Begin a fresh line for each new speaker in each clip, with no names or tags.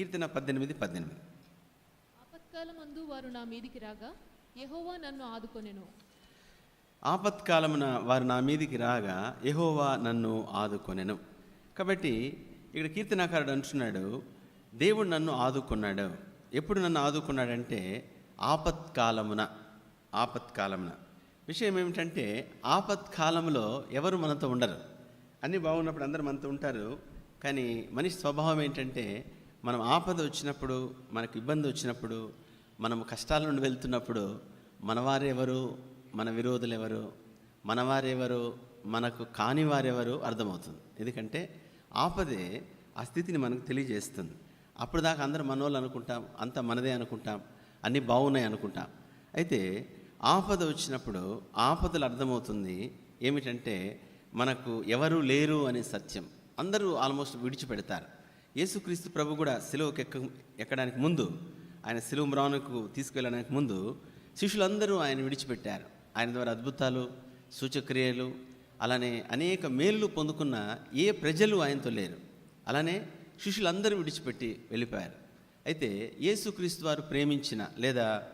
కీర్తన పద్దెనిమిది పద్దెనిమిది.
ఆపత్కాలమందు వారు నా మీదికి రాగా యెహోవా నన్ను ఆదుకొనెను.
ఆపత్కాలమున వారు నా మీదికి రాగా యెహోవా నన్ను ఆదుకొనెను. కాబట్టి ఇక్కడ కీర్తనాకారుడు అంటున్నాడు దేవుడు నన్ను ఆదుకున్నాడు. ఎప్పుడు నన్ను ఆదుకున్నాడంటే ఆపత్కాలమున ఆపత్కాలమున. విషయం ఏమిటంటే ఆపత్కాలంలో ఎవరు మనతో ఉండరు. అన్నీ బాగున్నప్పుడు అందరూ మనతో ఉంటారు కానీ మనిషి స్వభావం ఏంటంటే మనం ఆపద వచ్చినప్పుడు మనకు ఇబ్బంది వచ్చినప్పుడు మనం కష్టాల నుండి వెళ్తున్నప్పుడు మనవారెవరు మన విరోధులు ఎవరు మనవారెవరు మనకు కాని వారెవరు అర్థమవుతుంది. ఎందుకంటే ఆపదే ఆ స్థితిని మనకు తెలియజేస్తుంది. అప్పుడు దాకా అందరూ మనోళ్ళు అనుకుంటాం అంత మనదే అనుకుంటాం అన్నీ బాగున్నాయి అనుకుంటాం. అయితే ఆపద వచ్చినప్పుడు ఆపదలు అర్థమవుతుంది ఏమిటంటే మనకు ఎవరు లేరు అనే సత్యం. అందరూ ఆల్మోస్ట్ విడిచిపెడతారు. యేసుక్రీస్తు ప్రభు కూడా సిలువకు ఎక్క ఎక్కడానికి ముందు ఆయన సిలువ మ్రానుకు తీసుకెళ్ళడానికి ముందు శిష్యులందరూ ఆయన విడిచిపెట్టారు. ఆయన ద్వారా అద్భుతాలు సూచక్రియలు అలానే అనేక మేలు పొందుకున్న ఏ ప్రజలు ఆయనతో లేరు. అలానే శిష్యులందరూ విడిచిపెట్టి వెళ్ళిపోయారు. అయితే యేసుక్రీస్తు వారు ప్రేమించిన లేదా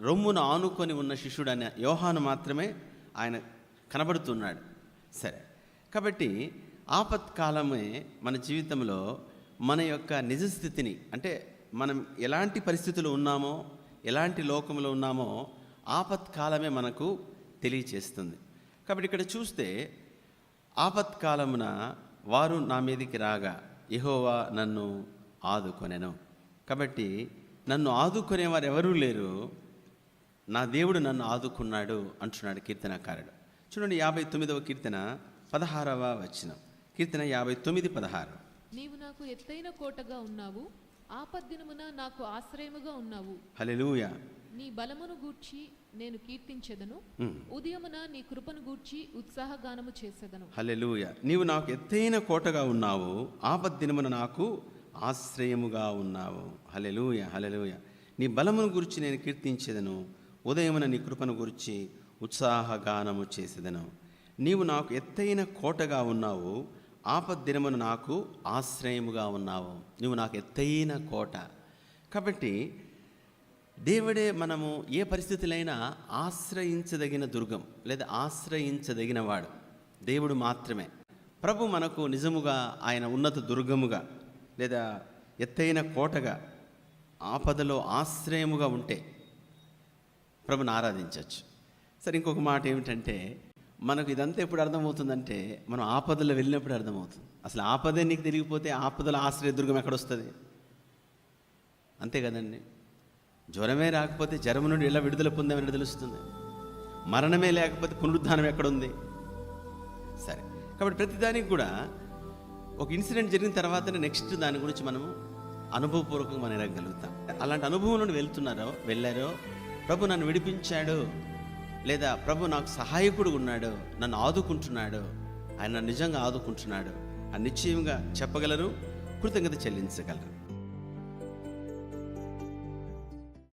రొమ్మును ఆనుకొని ఉన్న శిష్యుడు అనే యోహాను మాత్రమే ఆయన కనబడుతున్నాడు. సరే. కాబట్టి ఆపత్కాలమే మన జీవితంలో మన యొక్క నిజస్థితిని అంటే మనం ఎలాంటి పరిస్థితులు ఉన్నామో ఎలాంటి లోకంలో ఉన్నామో ఆపత్కాలమే మనకు తెలియచేస్తుంది. కాబట్టి ఇక్కడ చూస్తే ఆపత్కాలమున వారు నా మీదికి రాగా ఎహోవా నన్ను ఆదుకొనెను. కాబట్టి నన్ను ఆదుకునేవారు ఎవరూ లేరు. నా దేవుడు నన్ను ఆదుకున్నాడు అంటున్నాడు కీర్తనకారుడు. చూడండి యాభై తొమ్మిదవ కీర్తన పదహారవ వచనం. కీర్తన యాభై తొమ్మిది పదహారు.
నీవు నాకు ఎత్తైన కోటగా ఉన్నావు ఆపద్దినమున నాకు ఆశ్రయముగా ఉన్నావు.
హలెలూయ
నీ బలమును గూర్చి నేను కీర్తించెదను. ఉదయమున నీ కృపను గూర్చి ఉత్సాహగానము చేసేదను.
హల్లెలూయ. నీవు నాకు ఎత్తైన కోటగా ఉన్నావు ఆపద్దినమున నాకు ఆశ్రయముగా ఉన్నావు. హల్లెలూయ హల్లెలూయ. నీ బలమును గురించి నేను కీర్తించేదను ఉదయమున నీ కృపను గురించి ఉత్సాహగానము చేసేదను. నీవు నాకు ఎత్తైన కోటగా ఉన్నావు ఆపద్దినమును నాకు ఆశ్రయముగా ఉన్నావు. నువ్వు నాకు ఎత్తైన కోట. కాబట్టి దేవుడే మనము ఏ పరిస్థితులైనా ఆశ్రయించదగిన దుర్గం లేదా ఆశ్రయించదగినవాడు. దేవుడు మాత్రమే. ప్రభు మనకు నిజముగా ఆయన ఉన్నత దుర్గముగా లేదా ఎత్తైన కోటగా ఆపదలో ఆశ్రయముగా ఉంటే ప్రభుని ఆరాధించవచ్చు. సరే ఇంకొక మాట ఏమిటంటే మనకు ఇదంతా ఎప్పుడు అర్థమవుతుందంటే మనం ఆపదలో వెళ్ళినప్పుడు అర్థమవుతుంది. అసలు ఆపదే నీకు తిరిగిపోతే ఆపదల ఆశ్రయ దుర్గం ఎక్కడొస్తుంది? అంతే కదండి. జ్వరమే రాకపోతే జ్వరం నుండి ఎలా విడుదల పొందామని తెలుస్తుంది. మరణమే లేకపోతే పునరుద్ధానం ఎక్కడుంది? సరే. కాబట్టి ప్రతిదానికి కూడా ఒక ఇన్సిడెంట్ జరిగిన తర్వాతనే నెక్స్ట్ దాని గురించి మనము అనుభవపూర్వకంగా మనం ఎరగలుగుతాం అలాంటి అనుభవం నుండి వెళ్తున్నారో వెళ్ళారో ప్రభు నన్ను విడిపించాడు. లేదా ప్రభు నాకు సహాయకుడు ఉన్నాడు నన్ను ఆదుకుంటున్నాడు ఆయన నన్ను నిజంగా ఆదుకుంటున్నాడు అని నిశ్చయంగా చెప్పగలరు కృతజ్ఞత చెల్లించగలరు.